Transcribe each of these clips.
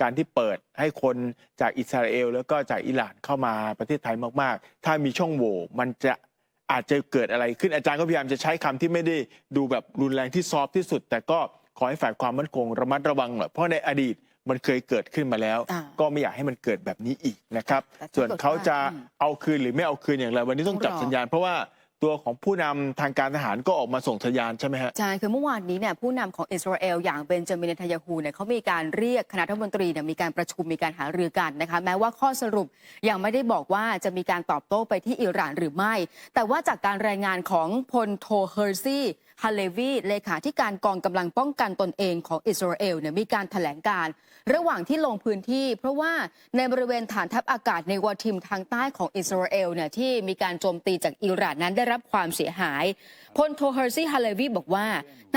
การที่เปิดให้คนจากอิสราเอล แล้วก็จากอิหร่านเข้ามาประเทศไทยมาก ๆ ถ้ามีช่องโหว่มันจะอาจจะเกิดอะไรขึ้นอาจารย์ก็พยายามจะใช้คำที่ไม่ได้ดูแบบรุนแรงที่ซอฟต์ที่สุด แต่ก็ขอให้ฝ่ายความมั่นคงระมัดระวังหน่อยเพราะในอดีตมันเคยเกิดขึ้นมาแล้วอ่าก็ไม่อยากให้มันเกิดแบบนี้อีกนะครับแต่ถ้าส่วนเขาจะเกิดว่าอืมเอาคืนหรือไม่เอาคืนอย่างไรวันนี้ต้องจับต้องรอสัญญาณเพราะว่า ตัวของผู้นำทางการทหารก็ออกมาส่งสัญญาณใช่ไหมฮะ ใช่ คือเมื่อวานนี้เนี่ยผู้นำของอิสราเอลอย่างเบนจามินเนทยาฮูเนี่ยเขามีการเรียกคณะรัฐมนตรีเนี่ยมีการประชุมมีการหารือกันนะคะ แม้ว่าข้อสรุปยังไม่ได้บอกว่าจะมีการตอบโต้ไปที่อิหร่านหรือไม่ แต่ว่าจากการรายงานของพลโทเฮอร์ซีฮาเลวีเลขาธิการกองกำลังป้องกันตนเองของอิสราเอลเนี่ยมีการแถลงการ ระหว่างที่ลงพื้นที่ เพราะว่าในบริเวณฐานทัพอากาศในวาทิมทางใต้ของอิสราเอลเนี่ยที่มีการโจมตีจากอิหร่านนั้นได้รับความเสียหายพลโทเฮอร์ซีฮาเลวีบอกว่า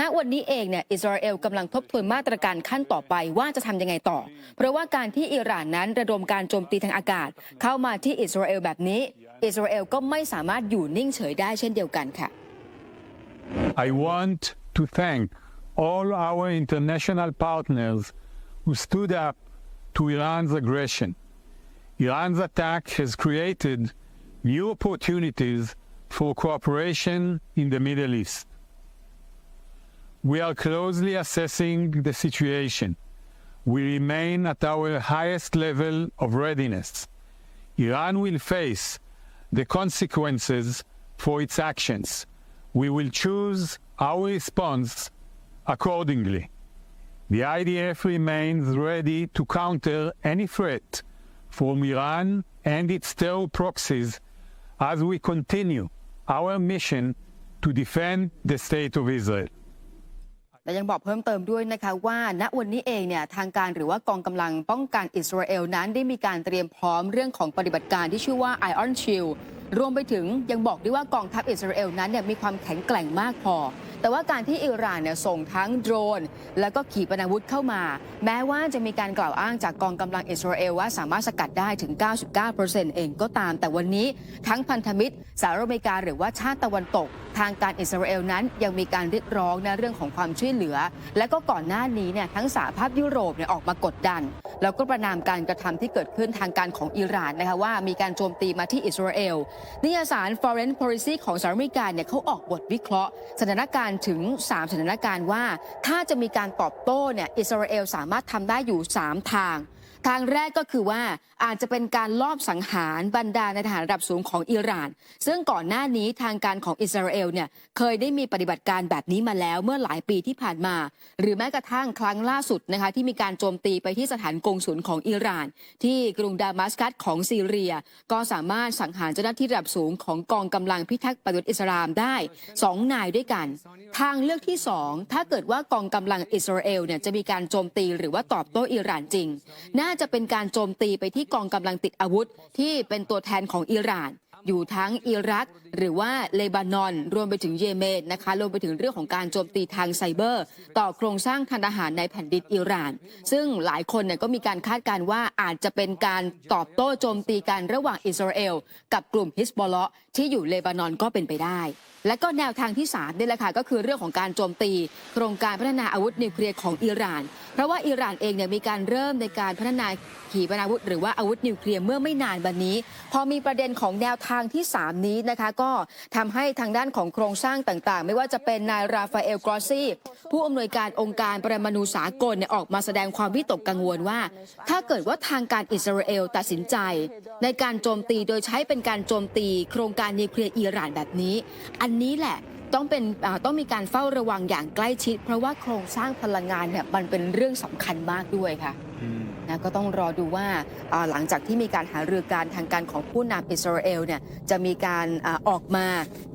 ณวันนี้เองเนี่ยอิสราเอลกำลังทบทวนมาตรการขั้นต่อไปว่าจะทำยังไงต่อ เพราะว่าการที่อิหร่านนั้นระดมการโจมตีทางอากาศ เข้ามาที่อิสราเอลแบบนี้ อิสราเอลก็ไม่สามารถอยู่นิ่งเฉยได้เช่นเดียวกันค่ะ I want to thank all our international partners who stood up to Iran's aggression. Iran's attack has created new opportunities for cooperation in the Middle East. We are closely assessing the situation. We remain at our highest level of readiness. Iran will face the consequences for its actions. We will choose our response accordingly. The IDF remains ready to counter any threat from Iran and its terror proxies as we continue our mission to defend the State of Israel. และยังบอกเพิ่มเติมด้วยนะคะว่า ณวันนี้เองเนี่ยทางการหรือว่ากองกำลังป้องกันอิสราเอลนั้นได้มีการเตรียมพร้อมเรื่องของปฏิบัติการที่ชื่อว่า Iron Shield รวมไปถึงยังบอกด้วยว่ากองทัพอิสราเอลนั้นเนี่ยมีความแข็งแกร่งมากพอ แต่ว่าการที่อิหร่านเนี่ยส่งทั้งโดรน แล้วก็ขีปนาวุธเข้ามา แม้ว่าจะมีการกล่าวอ้างจากกองกำลังอิสราเอลว่าสามารถสกัดได้ถึง 99%เองก็ตาม แต่วันนี้ทั้งพันธมิตรสหรัฐอเมริกาหรือว่าชาติตะวันตก ทางการอิสราเอลนั้นยังมีการเรียกร้องนเรื่องของความช่วยเหลือ และก็ก่อนหน้านี้เนี่ยทั้งสหภาพยุโรปเนี่ยออกมากดดัน แล้วก็ประนามการกระทำที่เกิดขึ้นทางการของอิหร่านนะคะว่ามีการโจมตีมาที่อิสราเอลนิยสาร Foreign Policy ของสหรัฐอเมริกาเนี่ยเขาออกบทวิเคราะห์ สถานการณ์ถึง 3 สถานการณ์ว่า ถ้าจะมีการตอบโต้เนี่ยอิสราเอลสามารถทำได้อยู่ 3 ทาง ทางแรกก็คือว่าอาจจะเป็นการลอบสังหารบรรดาในทหารระดับสูงของอิหร่าน ซึ่งก่อนหน้านี้ทางการของอิสราเอลเนี่ยเคยได้มีปฏิบัติการแบบนี้มาแล้วเมื่อหลายปีที่ผ่านมา หรือแม้กระทั่งครั้งล่าสุดนะคะที่มีการโจมตีไปที่สถานกงศุลของอิหร่าน ที่กรุงดามัสกัสของซีเรีย ก็สามารถสังหารเจ้าหน้าที่ระดับสูงของกองกำลังพิทักษ์ปฏิวัติอิสลามได้สองนายด้วยกัน ทางเลือกที่สองถ้าเกิดว่ากองกำลังอิสราเอลเนี่ยจะมีการโจมตีหรือว่าตอบโต้อิหร่านจริงน่าจะเป็นการโจมตีไปที่กองกำลังติดอาวุธ ที่เป็นตัวแทนของอิหร่าน อยู่ทั้งอิรัก หรือว่าเลบานอน รวมไปถึงเยเมนนะคะรวมไปถึงเรื่องของการโจมตีทางไซเบอร์ ต่อโครงสร้างทางทหารในแผ่นดินอิหร่าน ซึ่งหลายคนเนี่ยก็มีการคาดการณ์ว่าอาจจะเป็นการตอบโต้โจมตีกันระหว่างอิสราเอล กับกลุ่มฮิสบอลเลาะห์ที่อยู่เลบานอนก็เป็นไปได้ และก็แนวทางที่3นี่แหละค่ะก็คือเรื่องของการโจมตี โครงการพัฒนาอาวุธนิวเคลียร์ของอิหร่าน เพราะว่าอิหร่านเองเนี่ยมีการเริ่มในการพัฒนาขีปนาวุธ หรือว่าอาวุธนิวเคลียร์เมื่อไม่นานมานี้ พอมีประเด็นของแนวทางที่ 3 นี้นะคะก็ทำให้ทางด้านของโครงสร้างต่างๆ ไม่ว่าจะเป็นนายราฟาเอลกรอซี่ผู้อำนวยการองค์การประมาณูสากลเนี่ยออกมาแสดงความวิตกกังวลว่า ถ้าเกิดว่าทางการอิสราเอลตัดสินใจ ในการโจมตีโดยใช้เป็นการโจมตีโครงการนิวเคลียร์อิหร่านแบบนี้ อันนี้แหละต้องเป็นต้องมีการเฝ้าระวังอย่างใกล้ชิด เพราะว่าโครงสร้างพลังงานเนี่ยมันเป็นเรื่องสำคัญมากด้วยค่ะ นะก็ต้องรอดูว่าหลังจากที่มีการหารือการทางการของผู้นำอิสราเอลเนี่ยจะมีการอออกมา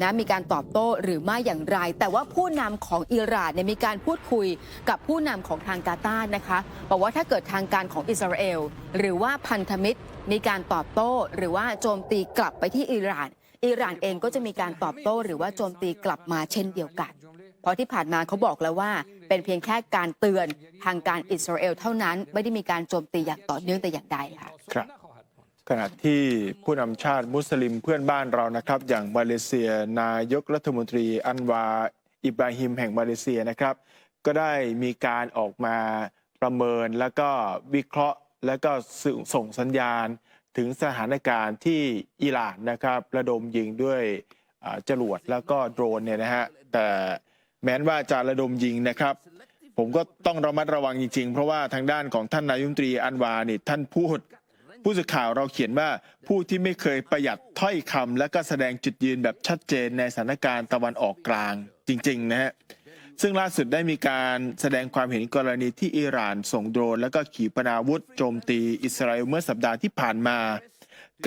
นะมีการตอบโต้หรือไม่อย่างไร แต่ว่าผู้นำของอิหร่านเนี่ยมีการพูดคุยกับผู้นำของทางกาตาร์นะคะบอกว่าถ้าเกิดทางการของอิสราเอลหรือว่าพันธมิตร มีการตอบโต้ หรือว่าโจมตีกลับไปที่อิหร่าน อิหร่านเองก็จะมีการตอบโต้ หรือว่าโจมตีกลับมาเช่นเดียวกัน เพราะที่ผ่านมาเขาบอกแล้วว่า เป็นเพียงแค่การเตือนทางการอิสราเอลเท่านั้น ไม่ได้มีการโจมตีอย่างต่อเนื่องแต่อย่างใดค่ะครับขณะที่ผู้นำชาติมุสลิมเพื่อนบ้านเรานะครับ อย่างมาเลเซีย นายกรัฐมนตรีอันวา อิบราฮิมแห่งมาเลเซียนะครับ ก็ได้มีการออกมาประเมินแล้วก็วิเคราะห์ แล้วก็สื่อส่งสัญญาณถึงสถานการณ์ที่อิหร่านนะครับ ระดมยิงด้วยจรวดแล้วก็โดรนเนี่ยนะฮะแต่ แม้นว่าจะระดมยิงนะครับ ผมก็ต้องระมัดระวังจริงๆ เพราะว่าทางด้านของท่านนายกรัฐมนตรีอันวาเนี่ยท่านพูดผู้สื่อข่าวเราเขียนว่าผู้ที่ไม่เคยประหยัดถ้อยคำและก็แสดงจุดยืนแบบชัดเจนในสถานการณ์ตะวันออกกลางจริง ๆ นะฮะซึ่งล่าสุดได้มีการแสดงความเห็นกรณีที่อิหร่านส่งโดรน และก็ขีปนาวุธโจมตีอิสราเอลเมื่อสัปดาห์ที่ผ่านมา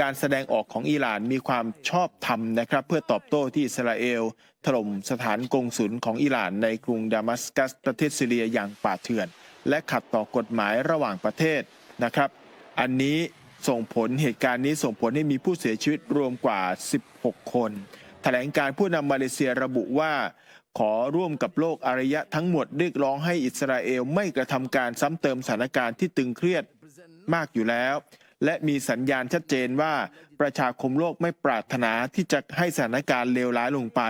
การแสดงออกของอิหร่านมีความชอบธรรมนะครับ เพื่อตอบโต้ที่อิสราเอล ถล่มสถานกงสุลของอิหร่านในกรุงดามัสกัสประเทศซีเรียอย่างป่าเถื่อน และขัดต่อกฎหมายระหว่างประเทศนะครับ อันนี้ส่งผลเหตุการณ์นี้ส่งผลให้มีผู้เสียชีวิตรวมกว่า 16 คนแถลงการผู้นำมาเลเซียระบุว่าขอร่วมกับโลกอารยะทั้งหมดเรียกร้องให้อิสราเอลไม่กระทำการซ้ำเติมสถานการณ์ที่ตึงเครียดมากอยู่แล้ว และมีสัญญาณชัดเจนว่าประชาคมโลกไม่ปรารถนาที่จะให้สถานการณ์เลวร้ายลงไป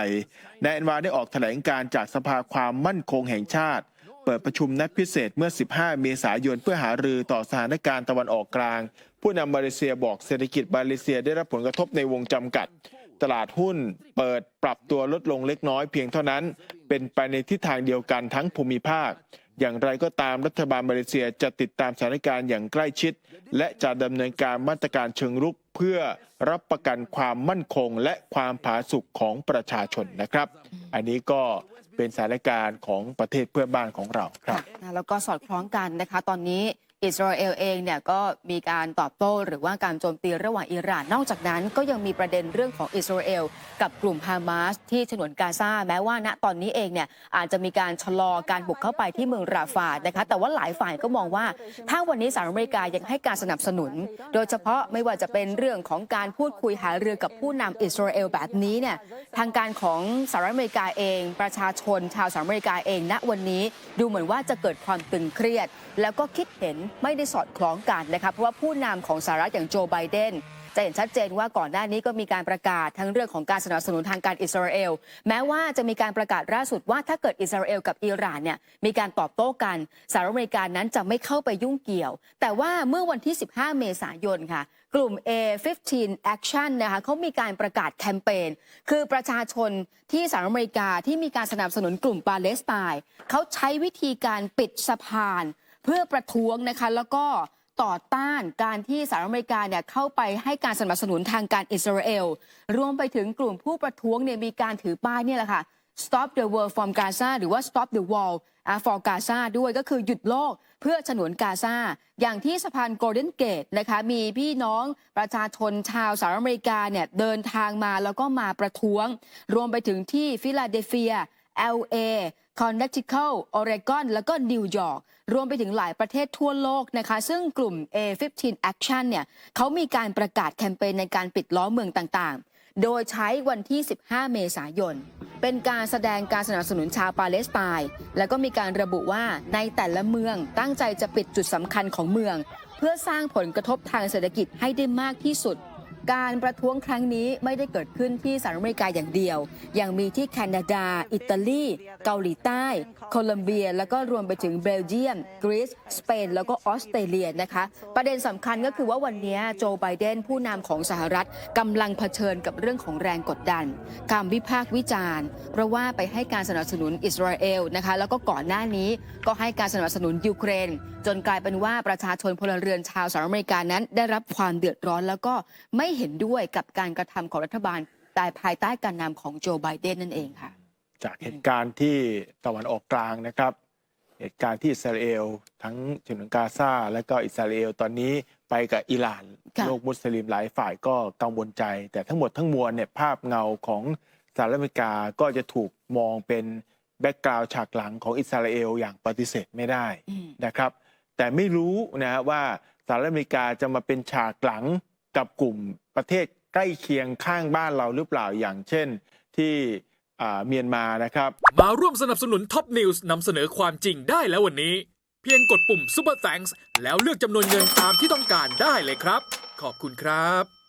นายแอนวาได้ออกแถลงการจากสภาความมั่นคงแห่งชาติ เปิดประชุมนัดพิเศษเมื่อ 15 เมษายนเพื่อหารือต่อสถานการณ์ตะวันออกกลาง ผู้นำมาเลเซียบอกเศรษฐกิจมาเลเซียได้รับผลกระทบในวงจำกัด ตลาดหุ้นเปิดปรับตัวลดลงเล็กน้อยเพียงเท่านั้น เป็นไปในทิศทางเดียวกันทั้งภูมิภาค อย่างไรก็ตามรัฐบาลมาเลเซียจะติดตามสถานการณ์อย่างใกล้ชิด และจะดำเนินการมาตรการเชิงรุกเพื่อรับประกันความมั่นคงและความผาสุกของประชาชนนะครับ อันนี้ก็เป็นสถานการณ์ของประเทศเพื่อนบ้านของเราครับ แล้วก็สอดคล้องกันนะคะ ตอนนี้ อิสราเอลเองเนี่ยก็มีการตอบโต้หรือว่าการโจมตีระหว่างอิหร่าน นอกจากนั้นก็ยังมีประเด็นเรื่องของอิสราเอลกับกลุ่มฮามาสที่ฉนวนกาซาแม้ว่าณตอนนี้เองเนี่ยอาจจะมีการชะลอการบุกเข้าไปที่เมืองราฟาดนะคะแต่ว่าหลายฝ่ายก็มองว่า ถ้าวันนี้สหรัฐอเมริกายังให้การสนับสนุน โดยเฉพาะไม่ว่าจะเป็นเรื่องของการพูดคุยหารือกับผู้นำอิสราเอลแบบนี้เนี่ยทางการของสหรัฐอเมริกาเอง ประชาชนชาวสหรัฐอเมริกาเองณวันนี้ดูเหมือนว่าจะเกิดความตึงเครียด แล้วก็คิดเห็นไม่ได้สอดคล้องกันนะคะเพราะว่าผู้นำของสหรัฐอย่างโจไบเดนจะเห็นชัดเจนว่าก่อนหน้านี้ก็มีการประกาศทั้งเรื่องของการสนับสนุนทางการอิสราเอล แม้ว่าจะมีการประกาศล่าสุดว่าถ้าเกิดอิสราเอลกับอิหร่านเนี่ยมีการตอบโต้กันสหรัฐอเมริกานั้นจะไม่เข้าไปยุ่งเกี่ยว แต่ว่าเมื่อวันที่ 15 เมษายนค่ะ กลุ่ม A15 Action นะคะเขามีการประกาศแคมเปญคือประชาชนที่สหรัฐอเมริกาที่มีการสนับสนุนกลุ่มปาเลสไตน์เขาใช้วิธีการปิดสะพาน เพื่อประท้วงนะคะ แล้วก็ต่อต้านการที่สหรัฐอเมริกาเนี่ยเข้าไปให้การสนับสนุนทางการอิสราเอล รวมไปถึงกลุ่มผู้ประท้วงเนี่ยมีการถือป้ายเนี่ยแหละค่ะ Stop the World from Gaza หรือว่า Stop the Wall for Gaza ด้วยก็คือหยุดโลกเพื่อฉนวนกาซาอย่างที่สะพาน Golden Gate นะคะมีพี่น้องประชาชนชาวสหรัฐอเมริกาเนี่ยเดินทางมาแล้วก็มาประท้วง รวมไปถึงที่ฟิลาเดลเฟีย LA คอนเน c ติคัลออเรกอนแล้วก็นิวยอร์กรวมไปถึงหลายประเทศทั่วโลกนะคะ ซึ่งกลุ่ม A15 Action เนี่ยเขามีการประกาศแคมเปญในการปิดล้อมเมืองต่างๆ โดยใช้วันที่ 15 เมษายน เป็นการแสดงการสนับสนุนชาวปาเลสไตน์แล้วก็มีการระบุว่าในแต่ละเมืองตั้งใจจะปิดจุดสำคัญของเมือง เพื่อสร้างผลกระทบทางเศรษฐกิจให้ได้มากที่สุด การประท้วงครั้งนี้ไม่ได้เกิดขึ้นที่สหรัฐอเมริกาอย่างเดียว ยังมีที่แคนาดา อิตาลี เกาหลีใต้ โคลัมเบีย แล้วก็รวมไปถึงเบลเยียม กรีซ สเปน แล้วก็ออสเตรเลียนะคะ ประเด็นสำคัญก็คือว่าวันนี้โจไบเดนผู้นำของสหรัฐกำลังเผชิญกับเรื่องของแรงกดดันคำวิพากษ์วิจารณ์ เพราะว่าไปให้การสนับสนุนอิสราเอลนะคะ แล้วก็ก่อนหน้านี้ก็ให้การสนับสนุนยูเครน จนกลายเป็นว่าประชาชนพลเรือนชาวสหรัฐอเมริกานั้น ได้รับความเดือดร้อนแล้วก็ไม่เห็นด้วยกับการกระทำของรัฐบาลแต่ภายใต้การนำของโจไบเดนนั่นเองค่ะ จากเหตุการณ์ที่ตะวันออกกลางนะครับ เหตุการณ์ที่อิสราเอลทั้งฉนวนกาซาและก็อิสราเอลตอนนี้ไปกับอิหร่านค่ะโลกมุสลิมหลายฝ่ายก็กังวลใจ แต่ทั้งหมดทั้งมวลเนี่ยภาพเงาของสหรัฐอเมริกาก็จะถูกมองเป็นแบ็กกราวด์ฉากหลังของอิสราเอลอย่างปฏิเสธไม่ได้อืมนะครับ แต่ไม่รู้นะฮะว่าสหรัฐอเมริกาจะมาเป็นฉากหลังกับกลุ่ม ประเทศใกล้เคียงข้างบ้านเราหรือเปล่าอย่างเช่นที่เมียนมานะครับ มาร่วมสนับสนุนท็อปนิวส์นำเสนอความจริงได้แล้ววันนี้ เพียงกดปุ่ม Super Thanks แล้วเลือกจำนวนเงินตามที่ต้องการได้เลยครับ ขอบคุณครับ